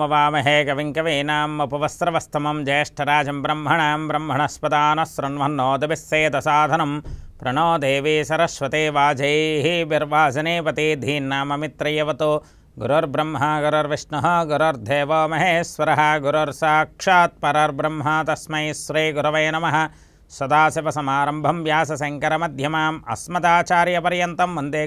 ववामहे कविं कवीनाम् उपवस्त्रवस्तमं ब्रह्मणस्पदान ब्रह्मणां ब्रह्मणस्पदानः साधनम प्रणो देवी सरस्वते वाजैः बिर्वासने पते धीन्नाममित्रयवतो गुरुर्ब्रह्मा, गुरुर्विष्णुः, गुरुर्देवो महेश्वरः, गुरुर्साक्षात् परर्ब्रह्म तस्मै नम नमः। सदाशिवसमारम्भं व्यासशङ्करमध्यमाम् वंदे वंदे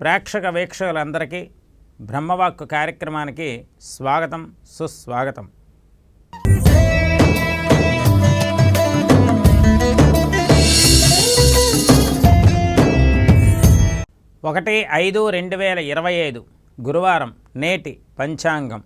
ప్రేక్షక వీక్షకులందరికీ బ్రహ్మవాక్కు కార్యక్రమానికి స్వాగతం సుస్వాగతం. ఒకటి ఐదు రెండు వేల ఇరవై ఐదు గురువారం నేటి పంచాంగం.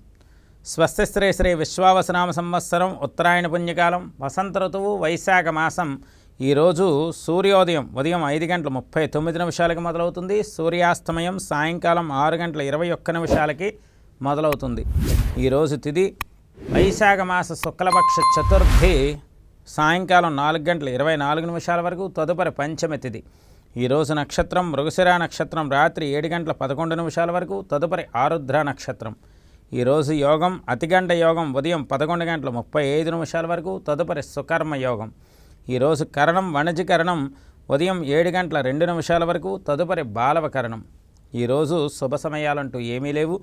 స్వస్తి శ్రీ శ్రీ విశ్వావసనామ సంవత్సరం ఉత్తరాయణ పుణ్యకాలం వసంత ఋతువు వైశాఖ మాసం ఈరోజు సూర్యోదయం ఉదయం ఐదు గంటల ముప్పై తొమ్మిది నిమిషాలకి మొదలవుతుంది. సూర్యాస్తమయం సాయంకాలం ఆరు గంటల ఇరవై ఒక్క నిమిషాలకి మొదలవుతుంది. ఈరోజు తిది వైశాఖ మాస శుక్లపక్ష చతుర్థి సాయంకాలం నాలుగు గంటల ఇరవై నాలుగు నిమిషాల వరకు తదుపరి పంచమి తిథి ఈరోజు నక్షత్రం మృగశిర నక్షత్రం రాత్రి ఏడు గంటల పదకొండు నిమిషాల వరకు తదుపరి ఆరుద్ర నక్షత్రం. ఈరోజు యోగం అతిగంట యోగం ఉదయం పదకొండు గంటల ముప్పై ఐదు నిమిషాల వరకు తదుపరి సుకర్మ యోగం. ఈరోజు కరణం వణజికరణం ఉదయం ఏడు గంటల రెండు నిమిషాల వరకు తదుపరి బాలవ కరణం. ఈరోజు శుభ సమయాలంటూ ఏమీ లేవు.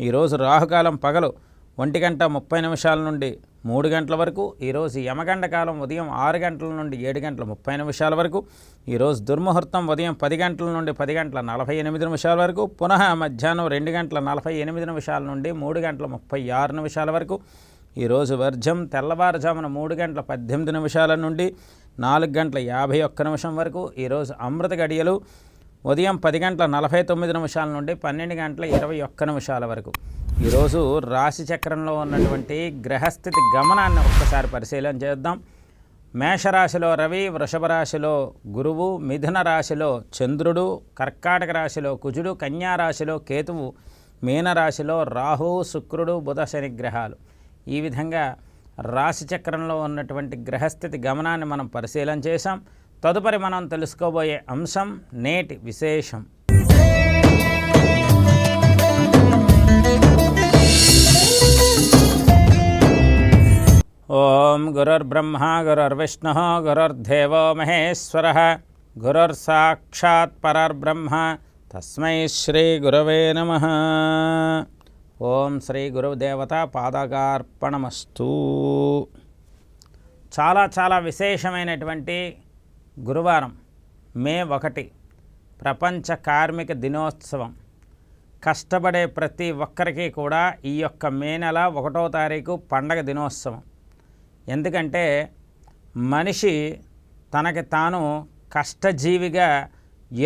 ఈరోజు రాహుకాలం పగలు ఒంటి గంట ముప్పై నిమిషాల నుండి మూడు గంటల వరకు. ఈరోజు యమగండ కాలం ఉదయం ఆరు గంటల నుండి ఏడు గంటల ముప్పై నిమిషాల వరకు. ఈరోజు దుర్ముహూర్తం ఉదయం పది గంటల నుండి పది గంటల నలభై ఎనిమిది నిమిషాల వరకు. పునః మధ్యాహ్నం రెండు గంటల నలభై ఎనిమిది నిమిషాల నుండి మూడు గంటల ముప్పై ఆరు నిమిషాల వరకు. ఈరోజు వర్జం తెల్లవారుజామున మూడు గంటల పద్దెనిమిది నిమిషాల నుండి నాలుగు గంటల యాభై ఒక్క నిమిషం వరకు ఈరోజు అమృత గడియలు ఉదయం పది గంటల నలభై తొమ్మిది నిమిషాల నుండి పన్నెండు గంటల ఇరవై ఒక్క నిమిషాల వరకు. ఈరోజు రాశి చక్రంలో ఉన్నటువంటి గ్రహస్థితి గమనాన్ని ఒక్కసారి పరిశీలన చేద్దాం. మేషరాశిలో రవి వృషభ రాశిలో గురువు మిథున రాశిలో చంద్రుడు కర్కాటక రాశిలో కుజుడు కన్యా రాశిలో కేతువు మీనరాశిలో రాహు శుక్రుడు బుధ శని గ్రహాలు. ఈ విధంగా రాశిచక్రంలో ఉన్నటువంటి గ్రహస్థితి గమనాన్ని మనం పరిశీలన చేశాం. తదుపరి మనం తెలుసుకోబోయే అంశం నేటి విశేషం. ఓం గురుర్బ్రహ్మ గురుర్విష్ణు గురుర్దేవో మహేశ్వర. గురుర్సాక్షాత్ పరర్బ్రహ్మ. తస్మై శ్రీ గురవే నమ. ఓం శ్రీ గురుదేవత పాదకార్పణమస్తు చాలా చాలా విశేషమైనటువంటి గురువారం మే ఒకటి ప్రపంచ కార్మిక దినోత్సవం. కష్టపడే ప్రతి ఒక్కరికి కూడా ఈ యొక్క మే నెల ఒకటో తారీఖు పండగ దినోత్సవం. ఎందుకంటే మనిషి తనకి తాను కష్టజీవిగా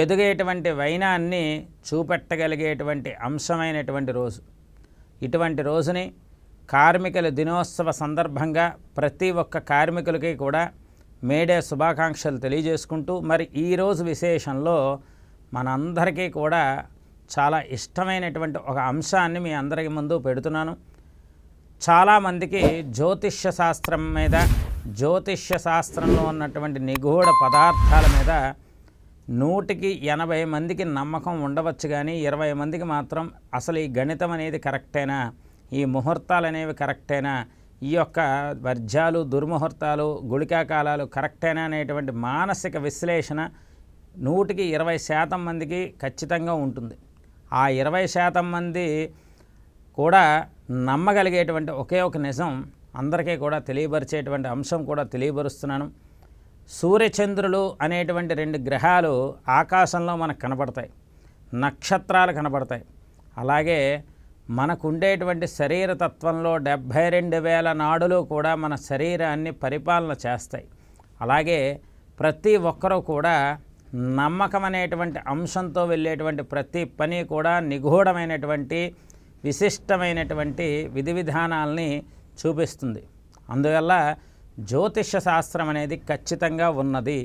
ఎదిగేటువంటి వైనాన్ని చూపెట్టగలిగేటువంటి అంశమైనటువంటి రోజు. ఇటువంటి రోజుని కార్మికుల దినోత్సవ సందర్భంగా ప్రతి ఒక్క కార్మికులకి కూడా మేడే శుభాకాంక్షలు తెలియజేసుకుంటూ మరి ఈరోజు విశేషంలో మనందరికీ కూడా చాలా ఇష్టమైనటువంటి ఒక అంశాన్ని మీ అందరికి ముందు పెడుతున్నాను. చాలామందికి జ్యోతిష్య శాస్త్రం మీద జ్యోతిష్య శాస్త్రంలో ఉన్నటువంటి నిగూఢ పదార్థాల మీద నూటికి ఎనభై మందికి నమ్మకం ఉండవచ్చు కానీ ఇరవై మందికి మాత్రం అసలు ఈ గణితం అనేది కరెక్టేనా? ఈ ముహూర్తాలు అనేవి కరెక్టేనా? ఈ యొక్క వర్జాలు దుర్ముహూర్తాలు గుళికా కాలాలు కరెక్టేనా అనేటువంటి మానసిక విశ్లేషణ నూటికి ఇరవై శాతం మందికి ఖచ్చితంగా ఉంటుంది. ఆ ఇరవై శాతం మంది కూడా నమ్మగలిగేటువంటి ఒకే ఒక నిజం అందరికీ కూడా తెలియపరిచేటువంటి అంశం కూడా తెలియపరుస్తున్నాను. సూర్యచంద్రులు అనేటువంటి రెండు గ్రహాలు ఆకాశంలో మనకు కనపడతాయి. నక్షత్రాలు కనపడతాయి. అలాగే మనకుండేటువంటి శరీర తత్వంలో డెబ్భై రెండు వేల నాడులు కూడా మన శరీరాన్ని పరిపాలన చేస్తాయి. అలాగే ప్రతి ఒక్కరూ కూడా నమ్మకం అనేటువంటి అంశంతో వెళ్ళేటువంటి ప్రతి పని కూడా నిగూఢమైనటువంటి విశిష్టమైనటువంటి విధి విధానాల్ని చూపిస్తుంది. అందువల్ల జ్యోతిష్య శాస్త్రం అనేది ఖచ్చితంగా ఉన్నది.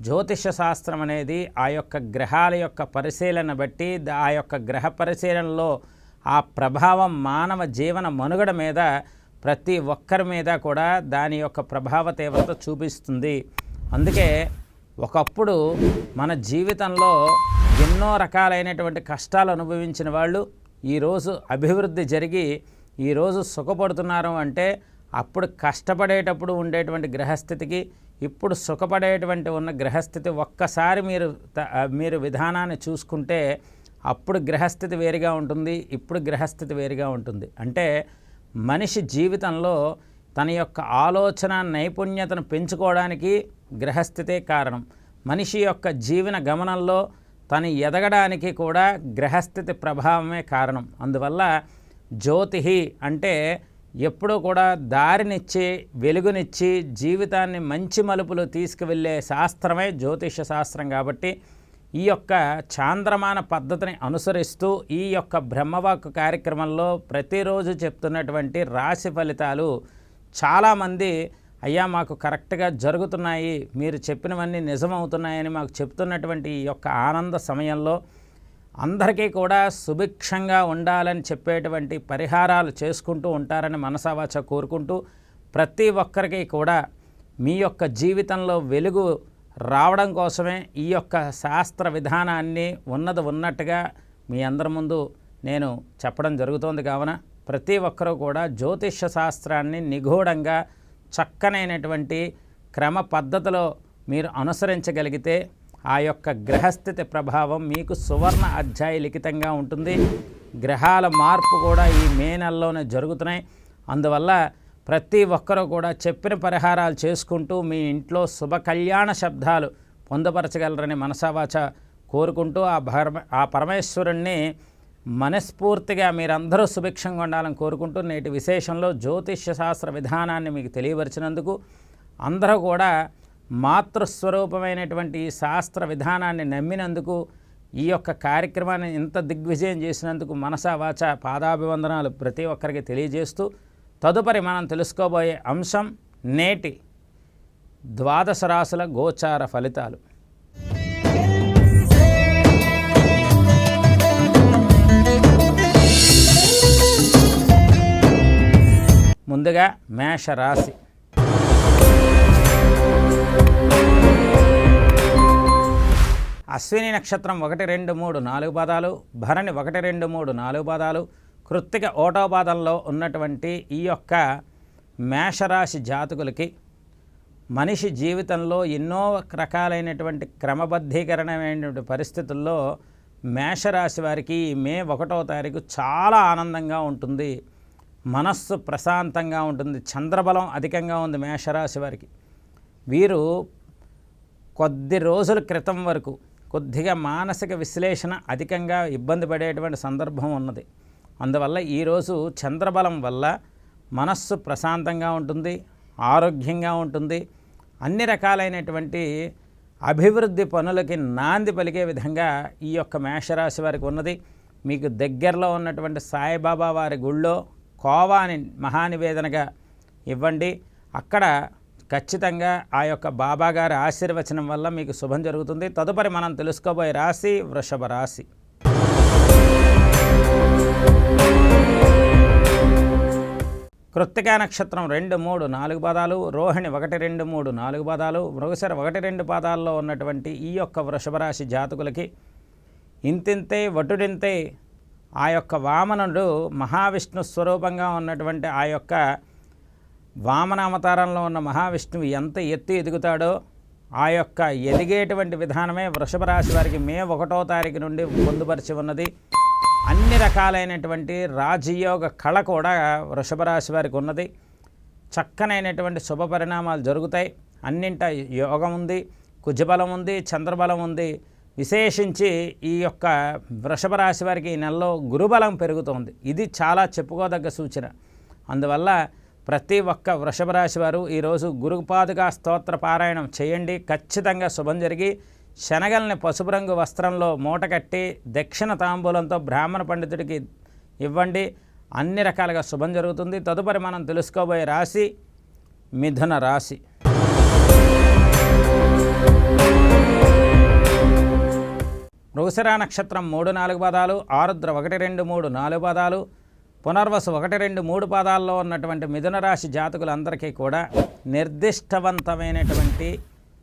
జ్యోతిష్య శాస్త్రం అనేది ఆ యొక్క గ్రహాల యొక్క పరిశీలన బట్టి ఆ యొక్క గ్రహ పరిశీలనలో ఆ ప్రభావం మానవ జీవన మనుగడ మీద ప్రతి ఒక్కరి మీద కూడా దాని యొక్క ప్రభావ తీవ్రత చూపిస్తుంది. అందుకే ఒకప్పుడు మన జీవితంలో ఎన్నో రకాలైనటువంటి కష్టాలు అనుభవించిన వాళ్ళు ఈరోజు అభివృద్ధి జరిగి ఈరోజు సుఖపడుతున్నారు అంటే అప్పుడు కష్టపడేటప్పుడు ఉండేటువంటి గ్రహస్థితికి ఇప్పుడు సుఖపడేటువంటి ఉన్న గ్రహస్థితి ఒక్కసారి మీరు మీరు విధానాన్ని చూసుకుంటే అప్పుడు గ్రహస్థితి వేరుగా ఉంటుంది ఇప్పుడు గ్రహస్థితి వేరుగా ఉంటుంది. అంటే మనిషి జీవితంలో తన యొక్క ఆలోచన నైపుణ్యతను పెంచుకోవడానికి గ్రహస్థితే కారణం. మనిషి యొక్క జీవన గమనంలో తను ఎదగడానికి కూడా గ్రహస్థితి ప్రభావమే కారణం. అందువల్ల జ్యోతిహి అంటే ఎప్పుడూ కూడా దారినిచ్చి వెలుగునిచ్చి జీవితాన్ని మంచి మలుపులు తీసుకువెళ్ళే శాస్త్రమే జ్యోతిష శాస్త్రం కాబట్టి ఈ యొక్క చాంద్రమాన పద్ధతిని అనుసరిస్తూ ఈ యొక్క బ్రహ్మవాక్ కార్యక్రమంలో ప్రతిరోజు చెప్తున్నటువంటి రాశి ఫలితాలు చాలామంది అయ్యా మాకు కరెక్ట్గా జరుగుతున్నాయి మీరు చెప్పినవన్నీ నిజమవుతున్నాయని మాకు చెప్తున్నటువంటి ఈ యొక్క ఆనంద సమయంలో అందరికీ కూడా సుభిక్షంగా ఉండాలని చెప్పేటువంటి పరిహారాలు చేసుకుంటూ ఉంటారని మనసావాచ కోరుకుంటూ ప్రతి ఒక్కరికి కూడా మీ యొక్క జీవితంలో వెలుగు రావడం కోసమే ఈ యొక్క శాస్త్ర విధానాన్ని ఉన్నది ఉన్నట్టుగా మీ అందరి ముందు నేను చెప్పడం జరుగుతోంది కావున ప్రతి ఒక్కరూ కూడా జ్యోతిష శాస్త్రాన్ని నిగూఢంగా చక్కనైనటువంటి క్రమ పద్ధతిలో మీరు అనుసరించగలిగితే ఆ యొక్క గ్రహస్థితి ప్రభావం మీకు సువర్ణ అధ్యాయ లిఖితంగా ఉంటుంది. గ్రహాల మార్పు కూడా ఈ మే నెలలోనే జరుగుతున్నాయి. అందువల్ల ప్రతి ఒక్కరూ కూడా చెప్పిన పరిహారాలు చేసుకుంటూ మీ ఇంట్లో శుభ కళ్యాణ శబ్దాలు పొందుపరచగలరని మనసావాచ కోరుకుంటూ ఆ భర ఆ పరమేశ్వరుణ్ణి మనస్ఫూర్తిగా మీరందరూ సుభిక్షంగా ఉండాలని కోరుకుంటూ నేటి విశేషంలో జ్యోతిష్య శాస్త్ర విధానాన్ని మీకు తెలియపరిచినందుకు అందరూ కూడా మాతృస్వరూపమైనటువంటి ఈ శాస్త్ర విధానాన్ని నమ్మినందుకు ఈ యొక్క కార్యక్రమాన్ని ఇంత దిగ్విజయం చేసినందుకు మనసా వాచ పాదాభివందనాలు ప్రతి ఒక్కరికి తెలియజేస్తూ తదుపరి మనం తెలుసుకోబోయే అంశం నేటి ద్వాదశ రాశుల గోచార ఫలితాలు. ముందుగా మేష అశ్విని నక్షత్రం ఒకటి రెండు మూడు నాలుగు పాదాలు భరణి ఒకటి రెండు మూడు నాలుగు పాదాలు కృత్తిక ఓటో పాదంలో ఉన్నటువంటి ఈ యొక్క మేషరాశి జాతకులకి మనిషి జీవితంలో ఎన్నో రకాలైనటువంటి క్రమబద్ధీకరణమైనటువంటి పరిస్థితుల్లో మేషరాశి వారికి మే ఒకటో తారీఖు చాలా ఆనందంగా ఉంటుంది. మనస్సు ప్రశాంతంగా ఉంటుంది. చంద్రబలం అధికంగా ఉంది మేషరాశి వారికి. వీరు కొద్ది రోజుల క్రితం వరకు కొద్దిగా మానసిక విశ్లేషణ అధికంగా ఇబ్బంది పడేటువంటి సందర్భం ఉన్నది. అందువల్ల ఈరోజు చంద్రబలం వల్ల మనస్సు ప్రశాంతంగా ఉంటుంది ఆరోగ్యంగా ఉంటుంది. అన్ని రకాలైనటువంటి అభివృద్ధి పనులకి నాంది పలికే విధంగా ఈ యొక్క మేషరాశి వారికి ఉన్నది. మీకు దగ్గరలో ఉన్నటువంటి సాయిబాబా వారి గుళ్ళో కోవాని మహానివేదనగా ఇవ్వండి. అక్కడ ఖచ్చితంగా ఆ యొక్క బాబా గారి ఆశీర్వచనం వల్ల మీకు శుభం జరుగుతుంది. తదుపరి మనం తెలుసుకోబోయే రాశి వృషభ రాశి. కృత్తికా నక్షత్రం రెండు మూడు నాలుగు పాదాలు రోహిణి ఒకటి రెండు మూడు నాలుగు పాదాలు మృగశర ఒకటి రెండు పాదాల్లో ఉన్నటువంటి ఈ యొక్క వృషభ రాశి జాతకులకి ఇంతింతే వటుడింతే ఆ యొక్క వామనుడు మహావిష్ణు స్వరూపంగా ఉన్నటువంటి ఆ యొక్క వామన అవతారంలో ఉన్న మహావిష్ణువు ఎంత ఎత్తు ఎదుగుతాడో ఆ యొక్క ఎదిగేటువంటి విధానమే వృషభ రాశి వారికి మే ఒకటో తారీఖు నుండి పొందుపరిచి ఉన్నది. అన్ని రకాలైనటువంటి రాజయోగ కళ కూడా వృషభ రాశి వారికి ఉన్నది. చక్కనైనటువంటి శుభ పరిణామాలు జరుగుతాయి. అన్నింట యోగం ఉంది కుజబలం ఉంది చంద్రబలం ఉంది. విశేషించి ఈ యొక్క వృషభ రాశి వారికి ఈ నెలలో గురుబలం పెరుగుతోంది. ఇది చాలా చెప్పుకోదగ్గ సూచన. అందువల్ల ప్రతి ఒక్క వృషభ రాశి వారు ఈరోజు గురుపాదుగా స్తోత్ర పారాయణం చేయండి. ఖచ్చితంగా శుభం జరిగి శనగల్ని పసుపు రంగు వస్త్రంలో మూట కట్టి దక్షిణ తాంబూలంతో బ్రాహ్మణ పండితుడికి ఇవ్వండి. అన్ని రకాలుగా శుభం జరుగుతుంది. తదుపరి మనం తెలుసుకోబోయే రాశి మిథున రాశి. మృగశిర నక్షత్రం మూడు నాలుగు పదాలు ఆరుద్ర ఒకటి రెండు మూడు నాలుగు పదాలు పునర్వసు ఒకటి రెండు మూడు పాదాల్లో ఉన్నటువంటి మిథున రాశి జాతకులందరికీ కూడా నిర్దిష్టవంతమైనటువంటి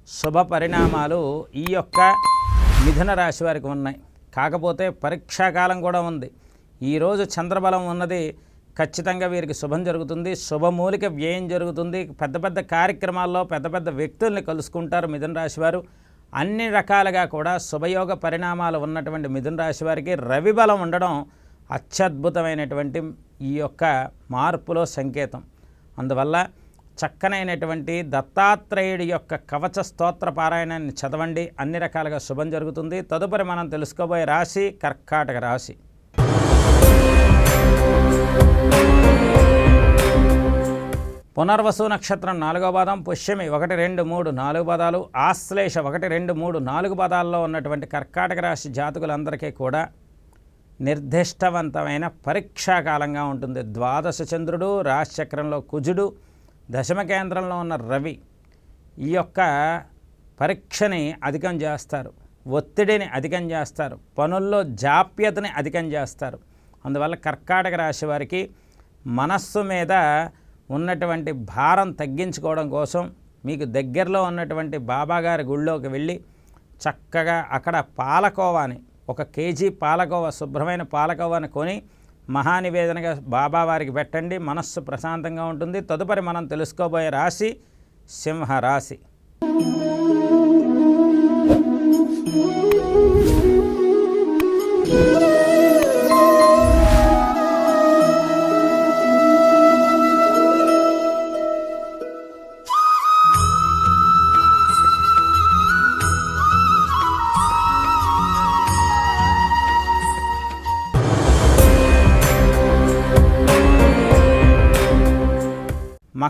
శుభ పరిణామాలు ఈ యొక్క మిథున రాశి వారికి ఉన్నాయి. కాకపోతే పరీక్షాకాలం కూడా ఉంది. ఈరోజు చంద్రబలం ఉన్నది. ఖచ్చితంగా వీరికి శుభం జరుగుతుంది. శుభమూలిక వ్యయం జరుగుతుంది. పెద్ద పెద్ద కార్యక్రమాల్లో పెద్ద పెద్ద వ్యక్తుల్ని కలుసుకుంటారు మిథున రాశి వారు. అన్ని రకాలుగా కూడా శుభయోగ పరిణామాలు ఉన్నటువంటి మిథున రాశి వారికి రవి బలం ఉండడం అత్యద్భుతమైనటువంటి ఈ యొక్క మార్పులో సంకేతం. అందువల్ల చక్కనైనటువంటి దత్తాత్రేయుడి యొక్క కవచ స్తోత్ర పారాయణాన్ని చదవండి. అన్ని రకాలుగా శుభం జరుగుతుంది. తదుపరి మనం తెలుసుకోబోయే రాశి కర్కాటక రాశి. పునర్వసు నక్షత్రం నాలుగో పాదం పుష్యమి ఒకటి రెండు మూడు నాలుగు పదాలు ఆశ్లేష ఒకటి రెండు మూడు నాలుగు పదాల్లో ఉన్నటువంటి కర్కాటక రాశి జాతకులందరికీ కూడా నిర్దిష్టవంతమైన పరీక్షాకాలంగా ఉంటుంది. ద్వాదశ చంద్రుడు రాశిచక్రంలో కుజుడు దశమ కేంద్రంలో ఉన్న రవి ఈ యొక్క పరీక్షని అధికం చేస్తారు. ఒత్తిడిని అధికం చేస్తారు. పనుల్లో జాప్యతని అధికం చేస్తారు. అందువల్ల కర్కాటక రాశి వారికి మనస్సు మీద ఉన్నటువంటి భారం తగ్గించుకోవడం కోసం మీకు దగ్గరలో ఉన్నటువంటి బాబాగారి గుళ్ళోకి వెళ్ళి చక్కగా అక్కడ పాలకోవాని ఒక కేజీ పాలకోవ శుభ్రమైన పాలకోవను కొని మహానివేదనగా బాబావారికి పెట్టండి. మనస్సు ప్రశాంతంగా ఉంటుంది. తదుపరి మనం తెలుసుకోబోయే రాశి సింహ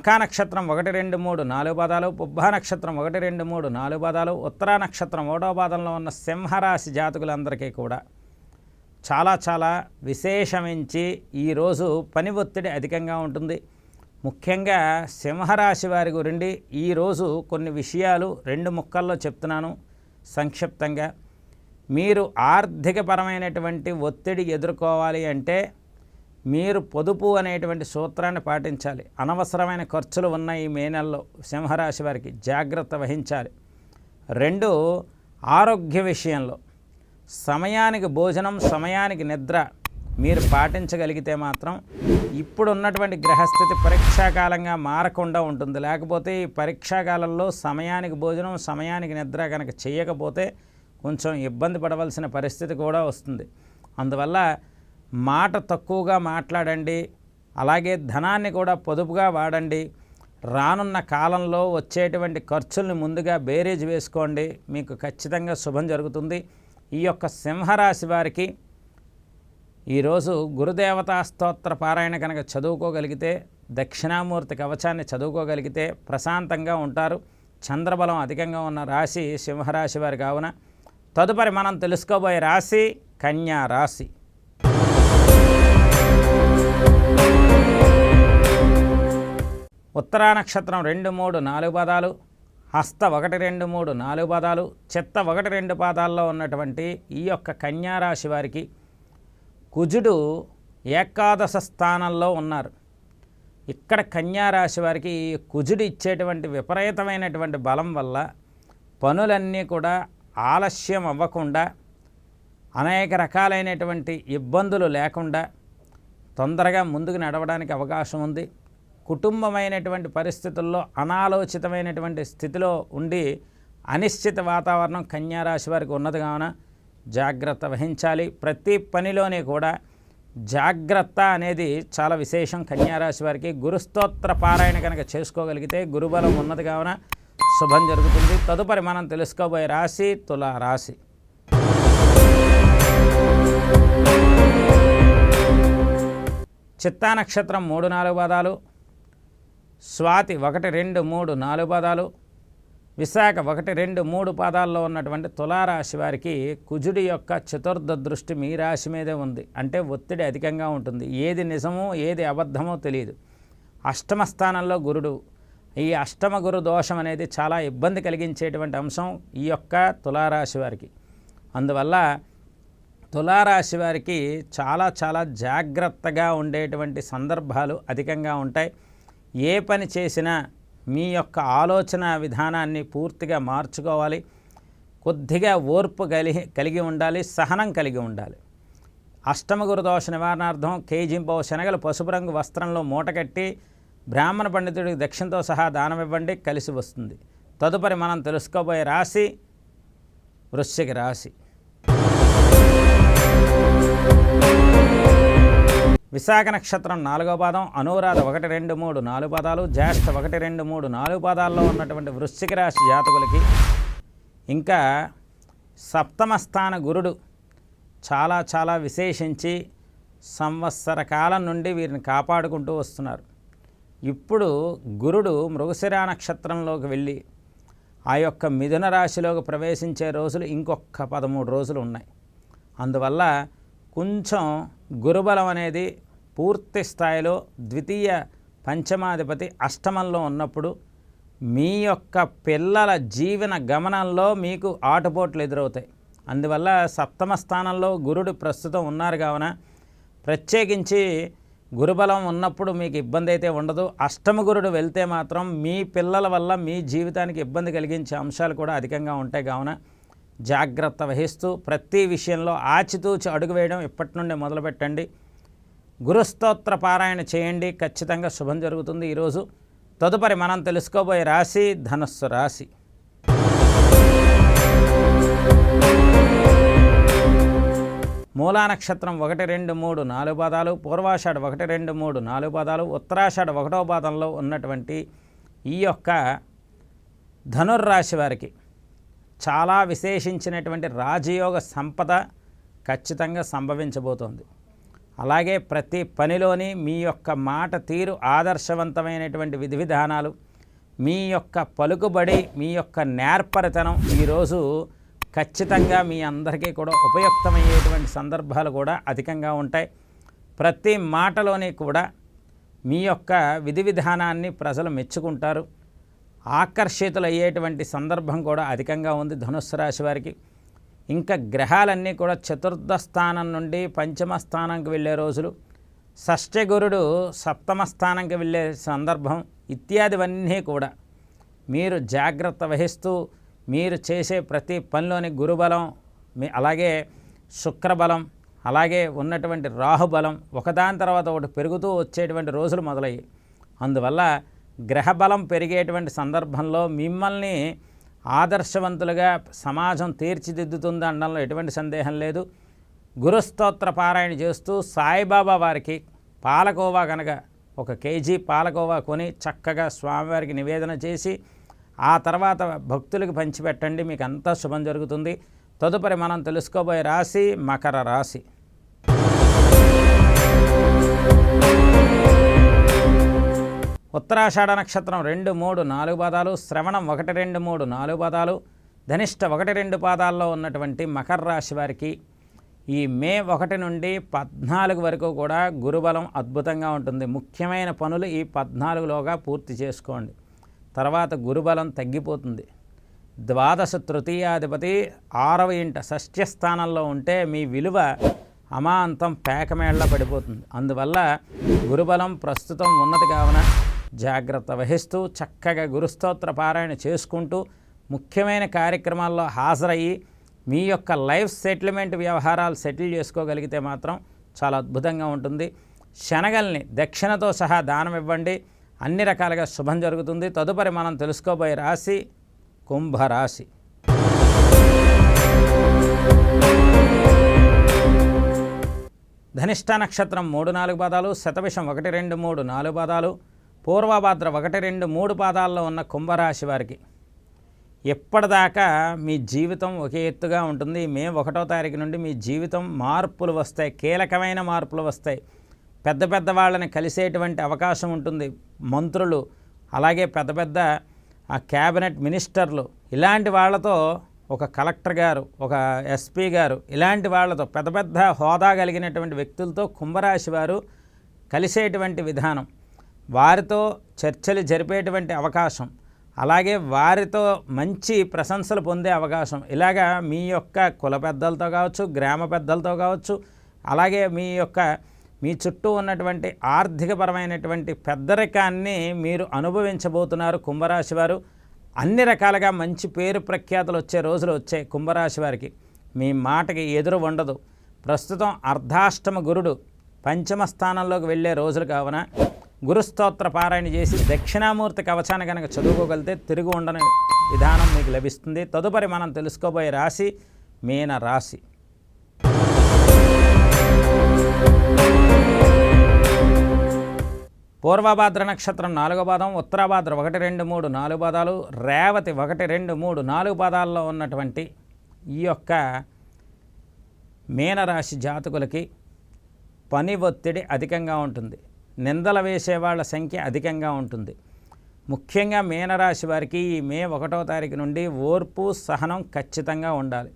మకా నక్షత్రం ఒకటి రెండు మూడు నాలుగు పాదాలు పుబ్బా నక్షత్రం ఒకటి రెండు మూడు నాలుగు పాదాలు ఉత్తరా నక్షత్రం ఒకటో పాదంలో ఉన్న సింహరాశి జాతకులందరికీ కూడా చాలా చాలా విశేషమించి ఈరోజు పని ఒత్తిడి అధికంగా ఉంటుంది. ముఖ్యంగా సింహరాశి వారి గురించి ఈరోజు కొన్ని విషయాలు రెండు ముక్కల్లో చెప్తున్నాను సంక్షిప్తంగా. మీరు ఆర్థికపరమైనటువంటి ఒత్తిడి ఎదుర్కోవాలి అంటే మీరు పొదుపు అనేటువంటి సూత్రాన్ని పాటించాలి. అనవసరమైన ఖర్చులు ఉన్న ఈ మే నెలలో సింహరాశి వారికి. జాగ్రత్త వహించాలి. రెండు ఆరోగ్య విషయంలో సమయానికి భోజనం సమయానికి నిద్ర మీరు పాటించగలిగితే మాత్రం ఇప్పుడు ఉన్నటువంటి గ్రహస్థితి పరీక్షాకాలంగా మారకుండా ఉంటుంది. లేకపోతే ఈ పరీక్షాకాలంలో సమయానికి భోజనం సమయానికి నిద్ర కనుక చేయకపోతే కొంచెం ఇబ్బంది పడవలసిన పరిస్థితి కూడా వస్తుంది. అందువల్ల మాట తక్కువగా మాట్లాడండి అలాగే ధనాన్ని కూడా పొదుపుగా వాడండి. రానున్న కాలంలో వచ్చేటువంటి ఖర్చుల్ని ముందుగా బేరేజ్ వేసుకోండి. మీకు ఖచ్చితంగా శుభం జరుగుతుంది. ఈ యొక్క సింహరాశి వారికి ఈరోజు గురుదేవతా స్తోత్ర పారాయణ కనుక చదువుకోగలిగితే దక్షిణామూర్తి కవచాన్ని చదువుకోగలిగితే ప్రశాంతంగా ఉంటారు. చంద్రబలం అధికంగా ఉన్న రాశి సింహరాశి వారి కావున తదుపరి మనం తెలుసుకోబోయే రాశి కన్యా రాశి. ఉత్తరా నక్షత్రం రెండు మూడు నాలుగు పదాలు హస్త ఒకటి రెండు మూడు నాలుగు పదాలు చెత్త ఒకటి రెండు పాదాల్లో ఉన్నటువంటి ఈ యొక్క కన్యారాశి వారికి కుజుడు ఏకాదశ స్థానంలో ఉన్నారు. ఇక్కడ కన్యారాశి వారికి ఈ కుజుడు ఇచ్చేటువంటి విపరీతమైనటువంటి బలం వల్ల పనులన్నీ కూడా ఆలస్యం అవ్వకుండా అనేక రకాలైనటువంటి ఇబ్బందులు లేకుండా తొందరగా ముందుకు నడవడానికి అవకాశం ఉంది. కుటుంబమైనటువంటి పరిస్థితుల్లో అనాలోచితమైనటువంటి స్థితిలో ఉండి అనిశ్చిత వాతావరణం కన్యారాశి వారికి ఉన్నది కావున జాగ్రత్త వహించాలి. ప్రతి పనిలోనే కూడా జాగ్రత్త అనేది చాలా విశేషం కన్యారాశి వారికి. గురుస్తోత్ర పారాయణ కనుక చేసుకోగలిగితే గురుబలం ఉన్నది కావున శుభం జరుగుతుంది. తదుపరి మనం తెలుసుకోబోయే రాశి తులా రాశి చిత్తా నక్షత్రం మూడు నాలుగు పదాలు స్వాతి ఒకటి రెండు మూడు నాలుగు పదాలు. విశాఖ ఒకటి రెండు మూడు పాదాల్లో ఉన్నటువంటి తులారాశి వారికి కుజుడి యొక్క చతుర్థ దృష్టి మీ రాశి మీదే ఉంది. అంటే ఒత్తిడి అధికంగా ఉంటుంది. ఏది నిజమో ఏది అబద్ధమో తెలియదు. అష్టమ స్థానంలో గురుడు. ఈ అష్టమ గురు దోషం అనేది చాలా ఇబ్బంది కలిగించేటువంటి అంశం ఈ యొక్క తులారాశి వారికి. అందువల్ల తులారాశి వారికి చాలా చాలా జాగ్రత్తగా ఉండేటువంటి సందర్భాలు అధికంగా ఉంటాయి. ఏ పని చేసినా మీ యొక్క ఆలోచన విధానాన్ని పూర్తిగా మార్చుకోవాలి. కొద్దిగా ఓర్పు కలిగి కలిగి ఉండాలి సహనం కలిగి ఉండాలి. అష్టమ దోష నివారణార్థం కేజీంపో శనగలు పసుపు రంగు వస్త్రంలో మూటకట్టి బ్రాహ్మణ పండితుడికి దక్షిణతో సహా దానం ఇవ్వండి కలిసి వస్తుంది. తదుపరి మనం తెలుసుకోబోయే రాశి వృశ్చిక రాశి. విశాఖ నక్షత్రం నాలుగో పాదం అనురాధ ఒకటి రెండు మూడు నాలుగు పాదాలు జ్యేష్ఠ ఒకటి రెండు మూడు నాలుగు పాదాల్లో ఉన్నటువంటి వృశ్చిక రాశి జాతకులకి ఇంకా సప్తమ స్థాన గురుడు చాలా చాలా విశేషించి సంవత్సర కాలం నుండి వీరిని కాపాడుకుంటూ వస్తున్నారు. ఇప్పుడు గురుడు మృగశిరా నక్షత్రంలోకి వెళ్ళి ఆ యొక్క మిథున రాశిలోకి ప్రవేశించే రోజులు ఇంకొక పదమూడు రోజులు ఉన్నాయి. అందువల్ల కొంచెం గురుబలం అనేది పూర్తి స్థాయిలో ద్వితీయ పంచమాధిపతి అష్టమంలో ఉన్నప్పుడు మీ యొక్క పిల్లల జీవన గమనంలో మీకు ఆటుపోట్లు ఎదురవుతాయి. అందువల్ల సప్తమ స్థానంలో గురుడు ప్రస్తుతం ఉన్నారు కావున ప్రత్యేకించి గురుబలం ఉన్నప్పుడు మీకు ఇబ్బంది అయితే ఉండదు. అష్టమ గురుడు వెళ్తే మాత్రం మీ పిల్లల వల్ల మీ జీవితానికి ఇబ్బంది కలిగించే అంశాలు కూడా అధికంగా ఉంటాయి కావున జాగ్రత్త వహిస్తూ ప్రతి విషయంలో ఆచితూచి అడుగు వేయడం ఇప్పటి నుండి మొదలుపెట్టండి. గురుస్తోత్ర పారాయణ చేయండి. ఖచ్చితంగా శుభం జరుగుతుంది ఈరోజు. తదుపరి మనం తెలుసుకోబోయే రాశి ధనస్సు రాశి. మూలా నక్షత్రం ఒకటి రెండు మూడు నాలుగు పాదాలు పూర్వాషాఢ ఒకటి రెండు మూడు నాలుగు పాదాలు ఉత్తరాషాఢ ఒకటో పాదంలో ఉన్నటువంటి ఈ యొక్క ధనుర్రాశి వారికి చాలా విశేషించినటువంటి రాజయోగ సంపద ఖచ్చితంగా సంభవించబోతోంది. అలాగే ప్రతి పనిలోని మీ యొక్క మాట తీరు ఆదర్శవంతమైనటువంటి విధి విధానాలు మీ యొక్క పలుకుబడి మీ యొక్క నేర్పరితనం ఈరోజు ఖచ్చితంగా మీ అందరికీ కూడా ఉపయుక్తమయ్యేటువంటి సందర్భాలు కూడా అధికంగా ఉంటాయి. ప్రతి మాటలోని కూడా మీ యొక్క విధి విధానాన్ని ప్రజలు మెచ్చుకుంటారు. ఆకర్షితులయ్యేటువంటి సందర్భం కూడా అధికంగా ఉంది ధనుస్సు రాశి వారికి. ఇంకా గ్రహాలన్నీ కూడా చతుర్థ స్థానం నుండి పంచమ స్థానంకి వెళ్ళే రోజులు. షష్ఠగురుడు సప్తమ స్థానంకి వెళ్ళే సందర్భం ఇత్యాదివన్నీ కూడా. మీరు జాగ్రత్త వహిస్తూ మీరు చేసే ప్రతి పనిలోని గురుబలం మీ అలాగే శుక్రబలం అలాగే ఉన్నటువంటి రాహుబలం ఒకదాని తర్వాత ఒకటి పెరుగుతూ వచ్చేటువంటి రోజులు మొదలయ్యాయి. అందువల్ల గ్రహబలం పెరిగేటువంటి సందర్భంలో మిమ్మల్ని ఆదర్శవంతులుగా సమాజం తీర్చిదిద్దుతుంది అనడంలో ఎటువంటి సందేహం లేదు. గురుస్తోత్ర పారాయణ చేస్తూ సాయిబాబా వారికి పాలకోవా కనుక ఒక కేజీ పాలకోవా కొని చక్కగా స్వామివారికి నివేదన చేసి ఆ తర్వాత భక్తులకు పంచిపెట్టండి మీకు అంతా శుభం జరుగుతుంది. తదుపరి మనం తెలుసుకోబోయే రాశి మకర రాశి. ఉత్తరాషాఢ నక్షత్రం రెండు మూడు నాలుగు పాదాలు శ్రవణం ఒకటి రెండు మూడు నాలుగు పాదాలు ధనిష్ట ఒకటి రెండు పాదాల్లో ఉన్నటువంటి మకర రాశి వారికి ఈ మే ఒకటి నుండి పద్నాలుగు వరకు కూడా గురుబలం అద్భుతంగా ఉంటుంది. ముఖ్యమైన పనులు ఈ పద్నాలుగులోగా పూర్తి చేసుకోండి. తర్వాత గురుబలం తగ్గిపోతుంది. ద్వాదశ తృతీయాధిపతి ఆరవ ఇంట షష్ఠ్య స్థానంలో ఉంటే మీ విలువ అమాంతం పేకమేళ్ళ పడిపోతుంది. అందువల్ల గురుబలం ప్రస్తుతం ఉన్నది కావున జాగ్రత్త వహిస్తూ చక్కగా గురుస్తోత్ర పారాయణ చేసుకుంటూ ముఖ్యమైన కార్యక్రమాల్లో హాజరయ్యి మీ యొక్క లైఫ్ సెటిల్మెంట్ వ్యవహారాలు సెటిల్ చేసుకోగలిగితే మాత్రం చాలా అద్భుతంగా ఉంటుంది. శనగల్ని దక్షిణతో సహా దానం ఇవ్వండి. అన్ని రకాలుగా శుభం జరుగుతుంది. తదుపరి మనం తెలుసుకోబోయే రాశి కుంభరాశి. ధనిష్ట నక్షత్రం మూడు నాలుగు పదాలు శతవిషం ఒకటి రెండు మూడు నాలుగు పదాలు పూర్వభాద్ర ఒకటి రెండు మూడు పాదాల్లో ఉన్న కుంభరాశి వారికి ఎప్పటిదాకా మీ జీవితం ఒకే ఎత్తుగా ఉంటుంది. మే ఒకటో తారీఖు నుండి మీ జీవితం మార్పులు వస్తాయి. కీలకమైన మార్పులు వస్తాయి. పెద్ద పెద్ద వాళ్ళని కలిసేటువంటి అవకాశం ఉంటుంది. మంత్రులు అలాగే పెద్ద పెద్ద ఆ క్యాబినెట్ మినిస్టర్లు ఇలాంటి వాళ్ళతో ఒక కలెక్టర్ గారు ఒక ఎస్పీ గారు ఇలాంటి వాళ్ళతో పెద్ద పెద్ద హోదా కలిగినటువంటి వ్యక్తులతో కుంభరాశి వారు కలిసేటువంటి విధానం. వారితో చర్చలు జరిపేటువంటి అవకాశం అలాగే వారితో మంచి ప్రశంసలు పొందే అవకాశం. ఇలాగా మీ యొక్క కుల పెద్దలతో కావచ్చు గ్రామ పెద్దలతో కావచ్చు అలాగే మీ యొక్క మీ చుట్టూ ఉన్నటువంటి ఆర్థికపరమైనటువంటి పెద్దరికాన్ని మీరు అనుభవించబోతున్నారు కుంభరాశి వారు. అన్ని రకాలుగా మంచి పేరు ప్రఖ్యాతులు వచ్చే రోజులు వచ్చాయి కుంభరాశి వారికి. మీ మాటకి ఎదురు ఉండదు. ప్రస్తుతం అర్ధాష్టమ గురుడు పంచమ స్థానంలోకి వెళ్ళే రోజులు కావున గురుస్తోత్ర పారాయణ చేసి దక్షిణామూర్తి కవచాన్ని కనుక చదువుకోగలిగితే తిరిగి ఉండని విధానం మీకు లభిస్తుంది. తదుపరి మనం తెలుసుకోబోయే రాశి మీన రాశి. పూర్వభాద్ర నక్షత్రం నాలుగో పాదం ఉత్తరాభాద్ర ఒకటి రెండు మూడు నాలుగు పాదాలు రేవతి ఒకటి రెండు మూడు నాలుగు పాదాల్లో ఉన్నటువంటి ఈ యొక్క మీనరాశి జాతకులకి పని ఒత్తిడి అధికంగా ఉంటుంది. నిందల వేసే వాళ్ళ సంఖ్య అధికంగా ఉంటుంది. ముఖ్యంగా మీనరాశి వారికి ఈ మే ఒకటో తారీఖు నుండి ఓర్పు సహనం ఖచ్చితంగా ఉండాలి.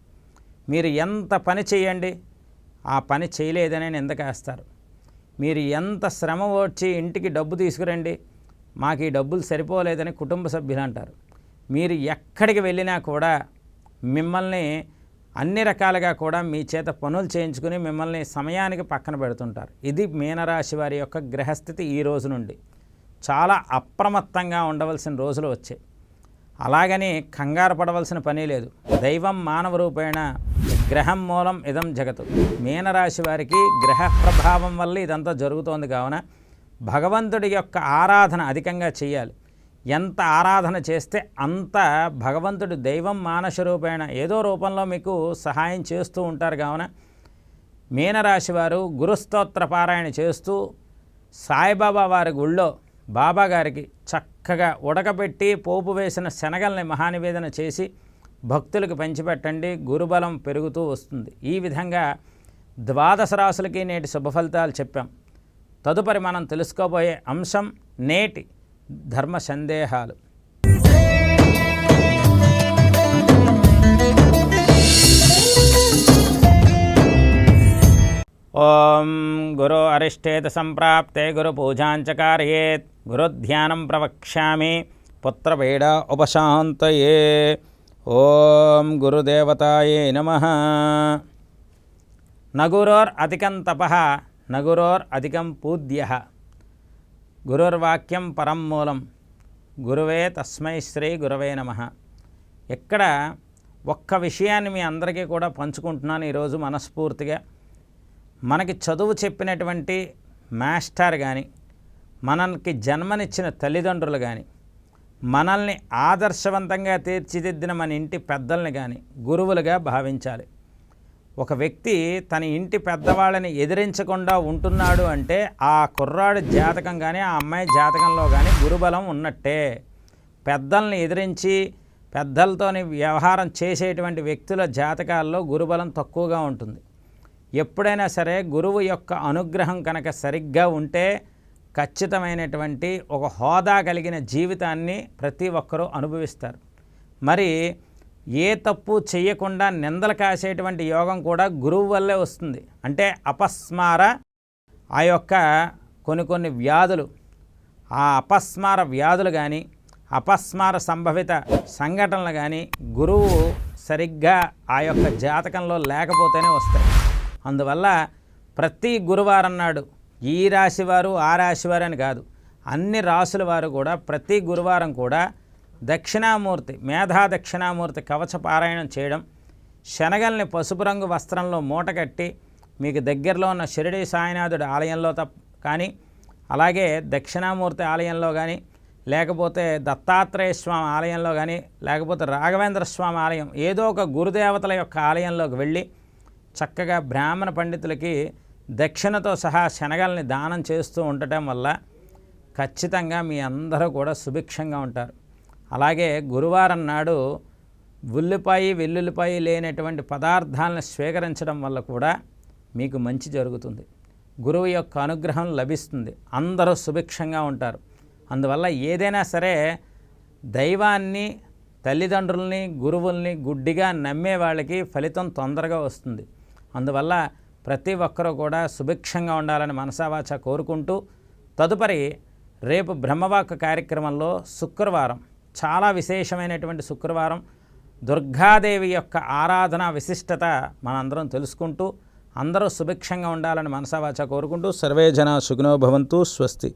మీరు ఎంత పని చేయండి ఆ పని చేయలేదని నిందకేస్తారు మీరు ఎంత శ్రమ ఓడ్చి ఇంటికి డబ్బు తీసుకురండి మాకు ఈ డబ్బులు సరిపోలేదని కుటుంబ సభ్యులు అంటారు. మీరు ఎక్కడికి వెళ్ళినా కూడా మిమ్మల్ని అన్ని రకాలుగా కూడా మీ చేత పనులు చేయించుకుని మిమ్మల్ని సమయానికి పక్కన పెడుతుంటారు. ఇది మీనరాశి వారి యొక్క గ్రహస్థితి ఈ రోజు నుండి. చాలా అప్రమత్తంగా ఉండవలసిన రోజులు వచ్చాయి. అలాగని కంగారు పడవలసిన పని లేదు. దైవం మానవ రూపేణ గ్రహం మూలం ఇదం జగతు. మీనరాశి వారికి గ్రహ ప్రభావం వల్ల ఇదంతా జరుగుతోంది కావున భగవంతుడి యొక్క ఆరాధన అధికంగా చేయాలి. ఎంత ఆరాధన చేస్తే అంత భగవంతుడు దైవం మానస రూపేణ ఏదో రూపంలో మీకు సహాయం చేస్తూ ఉంటారు కావున. మీనరాశి వారు గురుస్తోత్ర పారాయణ చేస్తూ సాయిబాబా వారి గుళ్ళో బాబా గారికి చక్కగా ఉడకబెట్టి పోపు వేసిన శనగల్ని మహానివేదన చేసి భక్తులకు పంచిపెట్టండి గురుబలం పెరుగుతూ వస్తుంది. ఈ విధంగా ద్వాదశ రాసులకి నేటి శుభ ఫలితాలు చెప్పాం. తదుపరి మనం తెలుసుకోబోయే అంశం నేటి ధర్మ సందేహాలు. ఓం గురు అరిష్టేత సంప్రాప్తే గురు పూజాంచ కార్యేత్ గురుధ్యానం ప్రవక్ష్యామి పుత్రపీడ ఉపశాంతయే. ఓం గురుదేవతాయే నమ. నగురోర్ అధికం తప నగురోర్ అధికం పూజ్య. గురుర్వాక్యం పరం మూలం. గురువే తస్మై శ్రీ గురవే నమ. ఇక్కడ ఒక్క విషయాన్ని మీ అందరికీ కూడా పంచుకుంటున్నాను ఈరోజు మనస్ఫూర్తిగా. మనకి చదువు చెప్పినటువంటి మాస్టర్ కానీ మనకి జన్మనిచ్చిన తల్లిదండ్రులు కానీ మనల్ని ఆదర్శవంతంగా తీర్చిదిద్దిన మన ఇంటి పెద్దల్ని కానీ గురువులుగా భావించాలి. ఒక వ్యక్తి తన ఇంటి పెద్దవాళ్ళని ఎదిరించకుండా ఉంటున్నాడు అంటే ఆ కుర్రాడు జాతకం కానీ ఆ అమ్మాయి జాతకంలో కానీ గురుబలం ఉన్నట్టే. పెద్దల్ని ఎదిరించి పెద్దలతోని వ్యవహారం చేసేటువంటి వ్యక్తుల జాతకాల్లో గురుబలం తక్కువగా ఉంటుంది. ఎప్పుడైనా సరే గురువు యొక్క అనుగ్రహం కనుక సరిగ్గా ఉంటే ఖచ్చితమైనటువంటి ఒక హోదా కలిగిన జీవితాన్ని ప్రతి ఒక్కరూ అనుభవిస్తారు. మరి ఏ తప్పు చేయకుండా నిందలు కాసేటువంటి యోగం కూడా గురువు వల్లే వస్తుంది. అంటే అపస్మార ఆ యొక్క కొన్ని కొన్ని వ్యాధులు ఆ అపస్మార వ్యాధులు కానీ అపస్మార సంభవిత సంఘటనలు కానీ గురువు సరిగ్గా ఆ యొక్క జాతకంలో లేకపోతేనే వస్తాయి. అందువల్ల ప్రతి గురువారం నాడు ఈ రాశివారు ఆ రాశివారు అని కాదు అన్ని రాసుల వారు కూడా ప్రతి గురువారం కూడా దక్షిణామూర్తి మేధా దక్షిణామూర్తి కవచ పారాయణం చేయడం శనగల్ని పసుపు రంగు వస్త్రంలో మూటకట్టి మీకు దగ్గరలో ఉన్న షిరిడి సాయినాథుడి ఆలయంలో తప్ప కానీ అలాగే దక్షిణామూర్తి ఆలయంలో కానీ లేకపోతే దత్తాత్రేయ స్వామి ఆలయంలో కానీ లేకపోతే రాఘవేంద్ర స్వామి ఆలయం ఏదో ఒక గురుదేవతల యొక్క ఆలయంలోకి వెళ్ళి చక్కగా బ్రాహ్మణ పండితులకి దక్షిణతో సహా శనగల్ని దానం చేస్తూ ఉండటం వల్ల ఖచ్చితంగా మీ అందరూ కూడా సుభిక్షంగా ఉంటారు. అలాగే గురువారం నాడు ఉల్లిపాయ వెల్లుల్లిపాయ లేనటువంటి పదార్థాలను స్వీకరించడం వల్ల కూడా మీకు మంచి జరుగుతుంది. గురువు యొక్క అనుగ్రహం లభిస్తుంది. అందరూ సుభిక్షంగా ఉంటారు. అందువల్ల ఏదైనా సరే దైవాన్ని తల్లిదండ్రుల్ని గురువుల్ని గుడ్డిగా నమ్మే వాళ్ళకి ఫలితం తొందరగా వస్తుంది. అందువల్ల ప్రతి ఒక్కరూ కూడా సుభిక్షంగా ఉండాలని మనసావాచ కోరుకుంటూ తదుపరి రేపు బ్రహ్మవాక్ కార్యక్రమంలో శుక్రవారం చాలా విశేషమైనటువంటి శుక్రవారం. దుర్గాదేవి యొక్క ఆరాధన విశిష్టత మనందరం తెలుసుకుంటూ అందరూ సుభిక్షంగా ఉండాలని మనసావాచ కోరుకుంటూ సర్వే జన సుఖినో భవంతు స్వస్తి.